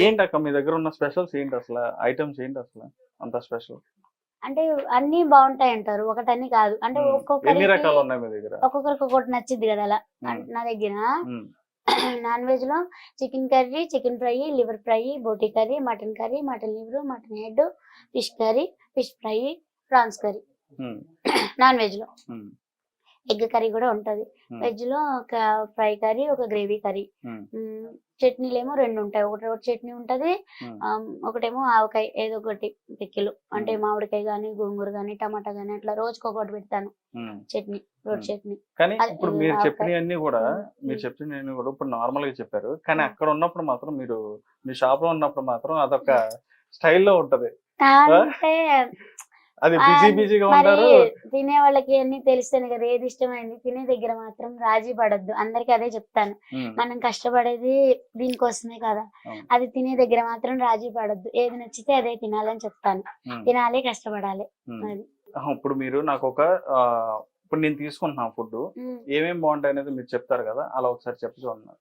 ఏంటి? అక్క మీ దగ్గర ఉన్న స్పెషల్స్ ఏంటి అసలు? ఐటమ్స్ ఏంటి అసలు? అంత స్పెషల్? అంటే అన్ని బాగుంటాయి అంటారు. ఒకటని కాదు. అంటే ఎన్ని ఒక్కొక్కరికి రకాలు ఉన్నాయి మీ దగ్గర? ఒక్కొక్కరికి ఒక్కొక్కటి నచ్చిద్ది కదా అలా. మ్మ్. నా దగ్గర మ్మ్. నాన్ వెజ్లో chicken curry chicken fry liver fry boti curry mutton curry mutton liver mutton head fish curry fish fry prawns curry. మ్మ్. నాన్ వెజ్లో మ్మ్. ఎగ్ కర్రీ కూడా ఉంటది. వెజ్లో ఒక ఫ్రై కర్రీ ఒక గ్రేవీ కర్రీ. చట్నీలేమో రెండు ఉంటాయి ఒకటి రోటి చట్నీ ఉంటది ఒకటేమో ఆవకాయ ఏదో ఒకటి పిక్కిలు అంటే మ్మ్. మామిడికాయ గానీ గోంగూర గానీ టమాటా గానీ అట్లా రోజుకి ఒకటి పెడతాను. చట్నీ మ్మ్. చట్నీ కానీ ఇప్పుడు మీరు. చెప్పినవన్నీ కూడా. మీరు. చెప్పినవన్నీ కూడా ఇప్పుడు నార్మల్గా చెప్పారు కానీ. అక్కడ ఉన్నప్పుడు మాత్రం మీరు మీ షాప్లో ఉన్నప్పుడు మాత్రం అదొక స్టైల్లో ఉంటది అంటే అది బిజీ బిజీగా మరి ఉంటారు. తినే వాళ్ళకి అన్ని తెలిస్తేనే కదా ఏది ఇష్టమైంది? తినే దగ్గర మాత్రం రాజీ పడద్దు. అందరికి అదే చెప్తాను. మనం కష్టపడేది దీనికోసమే కదా. అది తినే దగ్గర మాత్రం రాజీ పడద్దు. ఏది నచ్చితే అదే తినాలని చెప్తాను. తినాలి కష్టపడాలి. అది. ఇప్పుడు మీరు నాకు ఒక ఇప్పుడు నేను తీసుకుంటున్నా ఫుడ్. ఏమేమి బాగుంటాయి అనేది మీరు చెప్తారు కదా అలా ఒకసారి చెప్పి చూడండి.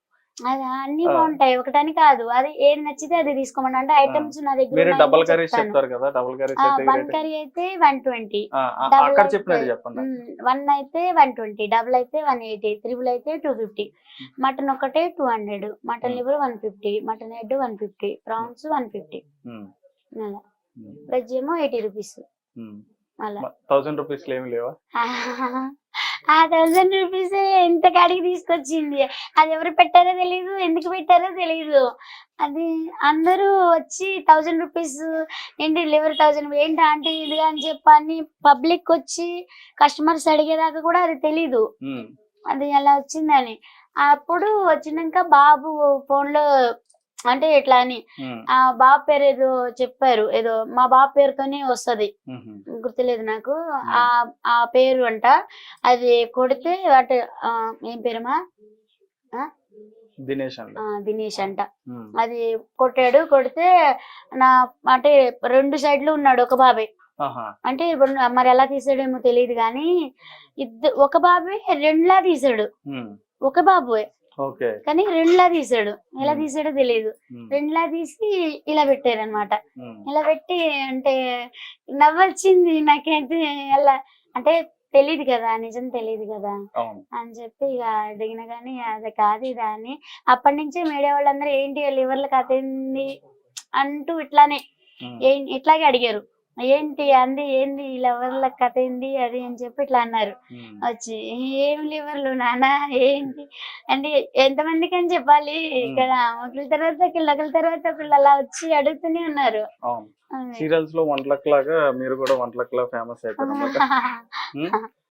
అన్ని. బాగుంటాయి. ఒకటని కాదు. అది ఏది నచ్చితే అది తీసుకోమని. అంటే ఐటమ్స్ నా దగ్గర డబల్ చెప్తాను. చెప్తారు కదా? డబుల్ అయితే వన్ కర్రీ అయితే వన్ ట్వంటీ. అక్కడ చెప్పినట్టు చెప్పండి. వన్ అయితే వన్ ట్వంటీ. డబుల్ అయితే వన్ ఎయిటీ. త్రిబుల్ అయితే టూ ఫిఫ్టీ. మటన్ ఒకటే two hundred. Mutton. Liver one fifty. Mutton head one fifty. Prawns one fifty. అలా. వెజ్ ఏమో ఎయిటీ రూపీస్. అలా. థౌసండ్ రూపీస్ ఏమి లేవా? ఆ థౌసండ్ రూపీస్ ఎంత కాడికి తీసుకొచ్చింది అది ఎవరు పెట్టారో తెలియదు ఎందుకు పెట్టారో తెలియదు అది అందరూ వచ్చి థౌసండ్ రూపీస్ ఏంటి లివర్ థౌసండ్ ఏంటి ఆంటీ ఇది అని చెప్పని పబ్లిక్ వచ్చి కస్టమర్స్ అడిగేదాకా కూడా అది తెలీదు. అది అలా వచ్చిందని అప్పుడు వచ్చినాక బాబు ఫోన్లో అంటే ఇట్లా అని. ఆ బాబు పేరు ఏదో చెప్పారు ఏదో మా బాబు పేరుతోనే వస్తది. గుర్తులేదు నాకు. ఆ ఆ పేరు అంట. అది కొడితే అటు ఆ, ఏం పేరమ్మా? దినేష్ ఆ, దినేష్ అంట. అది కొట్టాడు. కొడితే నా అంటే రెండు సైడ్లు ఉన్నాడు ఒక బాబాయ్. అంటే ఇప్పుడు మరి ఎలా తీసాడేమో తెలియదు కానీ ఇద్దరు ఒక బాబే రెండులా తీసాడు. ఒక బాబుయే ఓకే కానీ రెండులా తీసాడు. ఎలా. తీసాడో తెలియదు. రెండులా తీసి ఇలా పెట్టారు అనమాట మ్మ్. ఇలా పెట్టి అంటే నవ్వొచ్చింది నాకైతే అలా అంటే తెలియదు కదా నిజం తెలియదు కదా అని చెప్పి ఇక అడిగిన కానీ అది కాదు ఇది అని. అప్పటి నుంచే మీడియా వాళ్ళందరూ ఏంటి లివర్ల కథ అంటూ ఇట్లానే ఇట్లాగే అడిగారు. ఏంటి అంది ఏంది లివర్ల కథ ఏంది అది అని చెప్పి ఇట్లా అన్నారు. వచ్చి ఏం లివర్లు నానా ఏంటి? అంటే ఎంతమందికి అని చెప్పాలి? ఇక్కడ ఒకళ్ళ తర్వాత ఒకళ్ళు తర్వాత ఒకళ్ళు అలా వచ్చి అడుగుతూనే ఉన్నారు. సీరియల్స్లో వంటలకు లాగా మీరు కూడా వంటలకు ఫేమస్ అయిపోయారు.